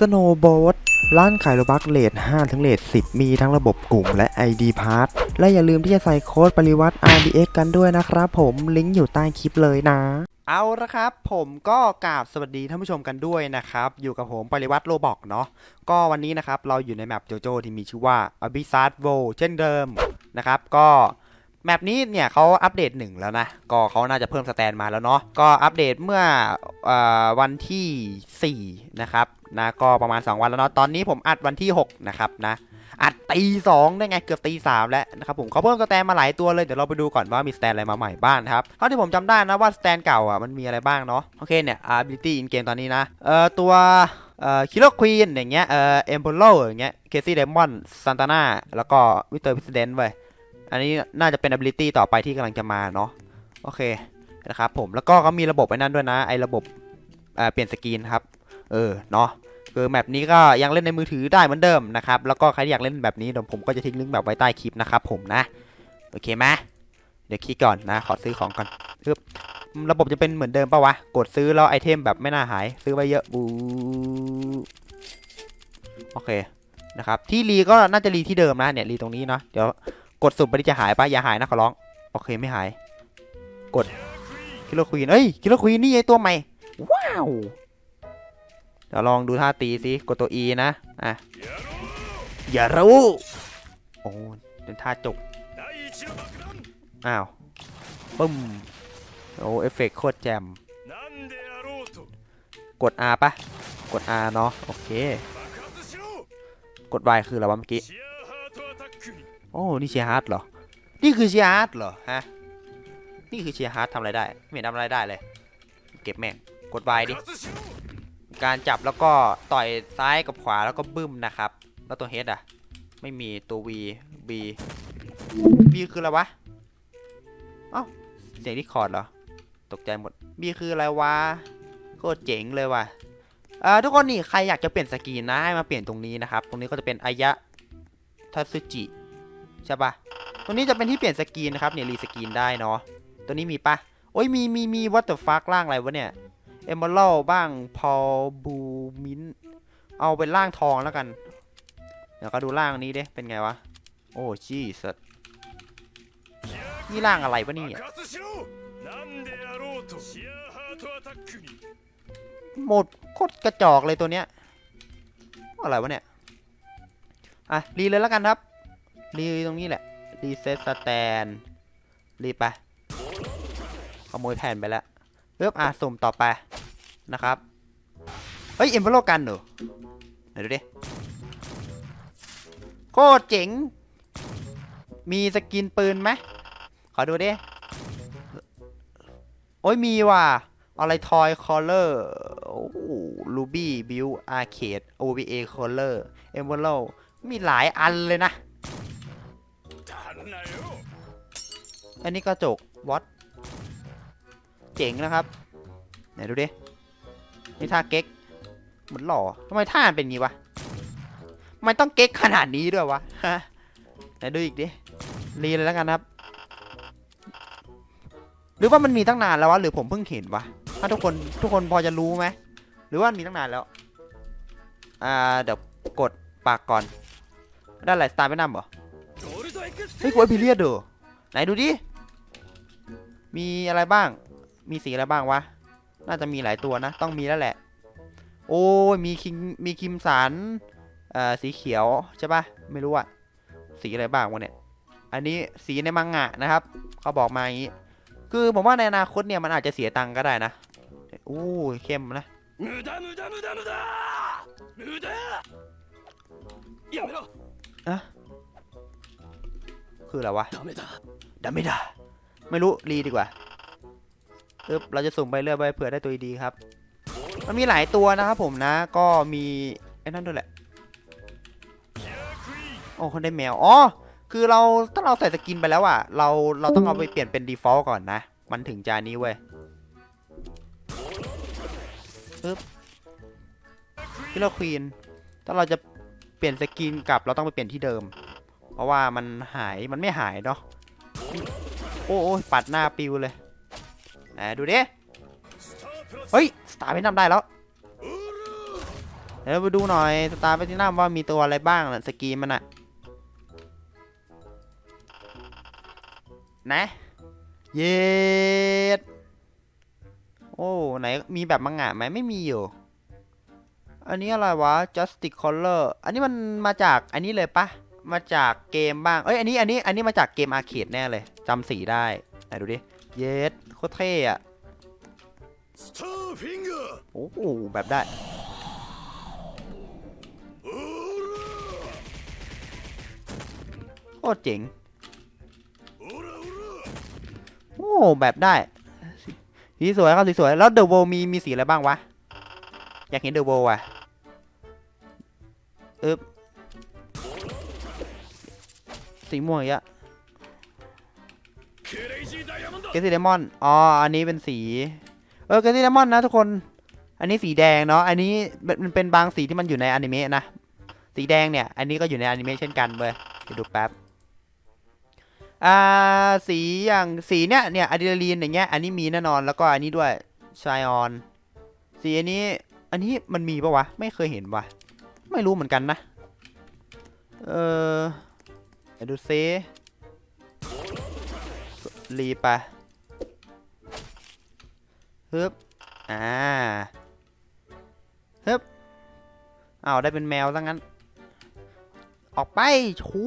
สโนว์โบ t ร้านขายโลบักเลท5ถึงเลท10 มีทั้งระบบกลุ่มและ ID p a s s และอย่าลืมที่จะใส่โค้ดปริวัติ RDX กันด้วยนะครับผม ลิงก์อยู่ใต้คลิปเลยนะ เอาละครับ ผมก็กราบสวัสดีท่านผู้ชมกันด้วยนะครับ อยู่กับผมปริวัติโลบอกเนาะก็วันนี้นะครับ เราอยู่ในแมปโจโจที่มีชื่อว่า a b y s s a d v o เช่นเดิมนะครับ ก็แมปนี้เนี่ยเขาอัปเดตหนึ่งแล้วนะ ก็เขาน่าจะเพิ่มสแตนมาแล้วเนาะก็อัปเดตเมื่อเออวันที่ 4 นะครับนะก็ประมาณ 2 วันแล้วเนาะตอนนี้ผมอัดวันที่ 6 นะครับนะ อัดตีสองได้ไงเกือบตีสามแล้วนะครับผมเขาเพิ่มสแตนมาหลายตัวเลยเดี๋ยวเราไปดูก่อนว่ามีสแตนอะไรมาใหม่บ้างนครับเท่าที่ผมจำได้นะว่าสแตนเก่าอะมันมีอะไรบ้างเนาะโอเคเนี่ย ability in game ตอนนี้นะเอ่อตัวเอ่อคิลเลอร์ควีนอย่างเงี้ยเอ่อเอ็มโพโลอย่างเงี้ยเคซี่เดมอนซันตาน่าแล้วก็มิเตอร์พิสเดนเว้ยอันนี้น่าจะเป็น ability ต่อไปที่กำลังจะมาเนาะโอเคนะครับผมแล้วก็เขามีระบบไอ้นั่นด้วยนะไอ้ระบบเอ่อเปลี่ยนสกรีนครับ เออ เนาะ คือแมปนี้ก็ยังเล่นในมือถือได้เหมือนเดิมนะครับ แล้วก็ใครที่อยากเล่นแบบนี้เดี๋ยวผมก็จะทิ้งลิงก์แบบไว้ใต้คลิปนะครับผมนะ โอเคไหมเดี๋ยวคลิกก่อนนะ ขอซื้อของก่อนปึ๊บระบบจะเป็นเหมือนเดิมปะวะ กดซื้อแล้วไอเทมแบบไม่น่าหาย ซื้อไว้เยอะบูโอเคนะครับ ที่รีก็น่าจะรีที่เดิมนะเนี่ยรีตรงนี้เนาะ เดี๋ยวกดสุ่มไปที่จะหายปะอย่าหายนะขอร้อง โอเคไม่หาย กดคิลเลอร์ควีนเอ้ยคิลเลอร์ควีนนี่ไอตัวใหม่ ว้าว ดี๋ยวลองดูท่าตีสิกดตัว E นะ อะ อย่ารู้ โอ้เป็นท่าจก อ้าวปึ้ม โอ้ เอฟเฟกโคตรแจ่มกด R ปะกด R เนาะ โอเค กด Y คืออะไรเมื่อกี้ โอ้ นี่เชียร์ฮาร์ดเหรอ นี่คือเชียร์ฮาร์ดเหรอ ฮะ นี่คือเชียร์ฮาร์ดทำอะไรได้ ไม่ทำอะไรได้เลย เก็บแม่ง กด Y ดิ การจับแล้วก็ต่อยซ้ายกับขวาแล้วก็บึ้มนะครับ แล้วตัว H อะ ไม่มีตัว V B B คืออะไรวะเอ้าเสียงที่คอร์ดเหรอ ตกใจหมด B คืออะไรวะโคตรเจ๋งเลยว่ะอ่อทุกคนนี่ใครอยากจะเปลี่ยนสกีนนะให้มาเปลี่ยนตรงนี้นะครับ ตรงนี้ก็จะเป็นอายะทัตสึจิใช่ปะตรงนี้จะเป็นที่เปลี่ยนสกีนนะครับเนี่ยรีสกีนได้เนาะตัวนี้มีปะโอ้ยมีมีมีวัตเตอร์ฟักล่างอะไรวะเนี่ย เอมเบอรัลบ้างพอบูมินเอาเป็นร่างทองแล้วกัน เดี๋ยวก็ดูร่างนี้เด้เป็นไงวะ โอ้จีสัตนี่ร่างอะไรวะนี่หมดโคตรกระจอกเลยตัวเนี้ย อะไรวะเนี่ย อะ รีเลยแล้วกันครับ รีตรงนี้แหละ รีเซ็ตสแตนรีไป ขโมยแผ่นไปแล้ว เริ่มอาสุ่มต่อไปนะครับ เฮ้ยเอ็มเบโลกันหนูไหนดูดิ โคตรเจ๋ง มีสกินปืนไหมขอดูดิ โอ้ยมีว่ะ อะไรทอยคอลเลอร์ลูบี้บิวอาร์เคด OBA คอลเลอร์เอ็มเบโลมีหลายอันเลยนะ อันนี้กระจกวอต เจ๋งนะครับไหนดูดินี่ท่าเก๊กเหมือนหล่อทำไมท่ามันเป็นงี้วะทำไมต้องเก๊กขนาดนี้ด้วยวะฮะไหนดูอีกดิรีเลยแล้วกันครับ หรือว่ามันมีตั้งนานแล้ววะหรือผมเพิ่งเห็นวะถ้าทุกคนทุกคนพอจะรู้ไหมหรือว่ามีตั้งนานแล้วอ่าเดี๋ยวกดปากก่อนได้อะไรสตาร์ไม่นำเหรอเฮ้ยกูไอพิเรียดเด้อไหนดูดิมีอะไรบ้าง มีสีอะไรบ้างวะ น่าจะมีหลายตัวนะ ต้องมีแล้วแหละ โอ้มีคิงมีคิมสันอ่อสีเขียวใช่ปะไม่รู้อะสีอะไรบ้างวะเนี่ย อันนี้สีในมังงะนะครับ เขาบอกมาอย่างนี้ คือผมว่าในอนาคตเนี่ยมันอาจจะเสียตังก็ได้นะโอ้เข้มนะอะคืออะไรวะดาเมดาไม่รู้รีดีกว่า ปึ๊บเราจะสุ่มไปเรื่อยไปเผื่อได้ตัวดีครับ มันมีหลายตัวนะครับผมนะ ก็มีไอ้นั่นด้วยแหละ โอ้คนได้แมว อ๋อ คือเราถ้าเราใส่สกินไปแล้วอะ เราเราต้องเอาไปเปลี่ยนเป็น default ก่อนนะ มันถึงจะนี้เว้ยปึ๊บคิลเลอร์ควีน ถ้าเราจะเปลี่ยนสกินกลับเราต้องไปเปลี่ยนที่เดิม เพราะว่ามันหาย มันไม่หายเนาะ โอ้โอ้ยปัดหน้าปิวเลย ไหนดูดิ เฮ้ย สตาร์ไปนำได้แล้ว เดี๋ยวไปดูหน่อย สตาร์ไปที่น้ำว่ามีตัวอะไรบ้างน่ะสกินมันอะนะ เย็ด โอ้ ไหน มีแบบมังงะไหมไม่มีอยู่ อันนี้อะไรวะ Justice Color อันนี้มันมาจากอันนี้เลยปะ มาจากเกมบ้าง เอ้ย อันนี้ อันนี้ อันนี้มาจากเกมอาร์เคดแน่เลยจำสีได้ ไหนดูดิ เยสโค โคตรเท่อะโอ้โหแบบได้โคตรเจ๋งโอ้แบบได้สีสวยครับสีสวยแล้วเดอะโวมีมีสีอะไรบ้างวะ อยากเห็นเดอะโวว่ะเอ๊บสีม่วงเยอะ เกซี่เดมอนอ๋ออันนี้เป็นสี เออเกซี่เดมอนนะทุกคน อันนี้สีแดงเนาะ อันนี้มันเป็นบางสีที่มันอยู่ในอนิเมะนะ สีแดงเนี่ย อันนี้ก็อยู่ในอนิเมะเช่นกันเว้ยเดี๋ยวดูแป๊บ อ่า สีอย่างสีเนี้ยเนี่ยอะดรีนาลีนอย่างเงี้ย อันนี้มีแน่นอน แล้วก็อันนี้ด้วยชายออน สีอันนี้ อันนี้มันมีปะวะ ไม่เคยเห็นวะ ไม่รู้เหมือนกันนะ เออเดี๋ยวดูซิ รีไปฮึบอ่าฮึบเอาได้เป็นแมวซะงั้น ออกไปชู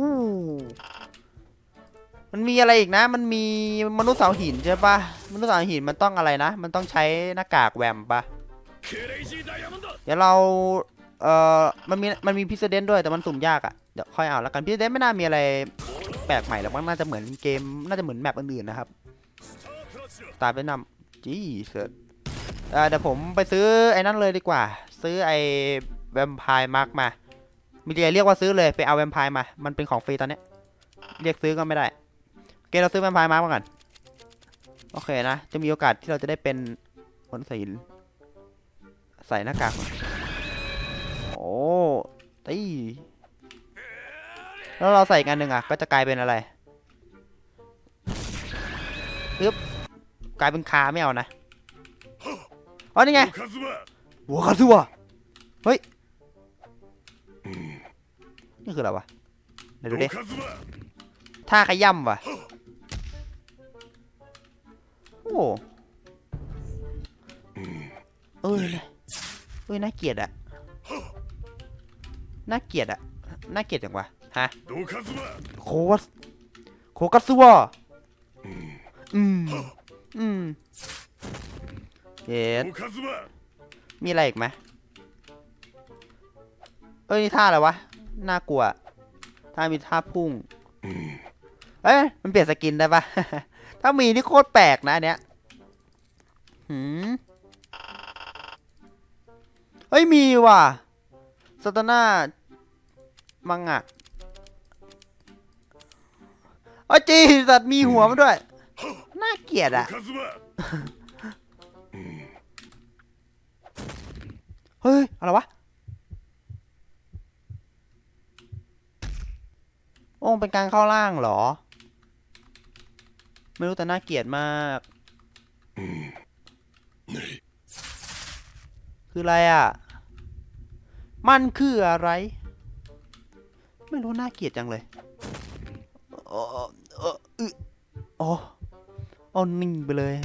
มันมีอะไรอีกนะ มันมีมนุษย์เสาหินใช่ปะมนุษย์เสาหินมันต้องอะไรนะ มันต้องใช้หน้ากากแหวมปะเดี๋ยวเรา เอ่อ มันมี มันมีพิเศษด้วยแต่มันสุ่มยากอะ่ะ เดี๋ยวค่อยเอาแล้วกันพิเศษไม่น่ามีอะไร ปลกใหม่แล้วมันน่าจะเหมือนเกม น่าจะเหมือนแมปอื่นๆนะครับ ตายไปนำจี้เสิร์เดี๋ยวผมไปซื้อไอ้นั่นเลยดีกว่า ซื้อไอ้แวมไพร์มาร์กมา มีเดียเรียกว่าซื้อเลยไปเอาแวมไพร์มา มันเป็นของฟรีตอนนี้เรียกซื้อก็ไม่ได้เกเราซื้อแวมไพร์มาร์กมาก่อนโอเคนะ จะมีโอกาสที่เราจะได้เป็นคนใส่ใส่หน้ากาก โอ้ตี แล้วเราใส่งานหนึ่งอะ ก็จะกลายเป็นอะไรปึ๊บกลายเป็นคาไม่เอานะอ๋อนี่ไงหัวคาซัวเฮ้ยนี่คืออะไรวะไหนดูดิท่าขย่ำวะโอ้เอ้ยเอ้ยน่าเกลียดอะน่าเกลียดอะน่าเกลียดจังวะ ฮะโคสโคกัสซัวอืม อืมเย็นมีอะไรอีกไหมเอ้ยนี่ท่าอะไรวะ น่ากลัว ท่ามีท่าพุ่ง เอ้ย มันเปลี่ยนสกินได้ปะถ้ามีนี่โคตรแปลกนะเนี้ยหืมเฮ้ยมีว่ะสตาน่ามังอะ โอ้จีสัตว์มีหัวมาด้วย น่าเกลียดอะเฮ้ย อะไรวะโอ้เป็นการเข้าล่างเหรอ ไม่รู้แต่น่าเกลียดมาก คืออะไรอะ มันคืออะไร ไม่รู้น่าเกลียดจังเลย ออเอออึอ๋อเอานิ่งไปเลย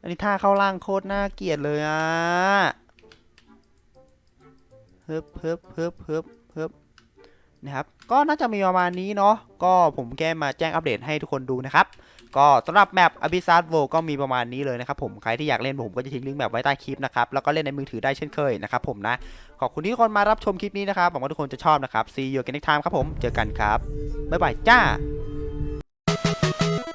อันนี้ท่าเข้าล่างโคตรน่าเกลียดเลยอะเฮิบเฮิบเฮิบเฮิบเฮิบนะครับ ก็น่าจะมีประมาณนี้เนาะ ก็ผมแก้มาแจ้งอัปเดตให้ทุกคนดูนะครับ ก็สำหรับแมป Abyssal World ก็มีประมาณนี้เลยนะครับผม ใครที่อยากเล่นผมก็จะทิ้งลิงก์แบบไว้ใต้คลิปนะครับ แล้วก็เล่นในมือถือได้เช่นเคยนะครับผมนะ ขอบคุณที่ทุกคนมารับชมคลิปนี้นะครับ หวังว่าทุกคนจะชอบนะครับ See you again next time ครับผม เจอกันครับ บ๊ายบายจ้า you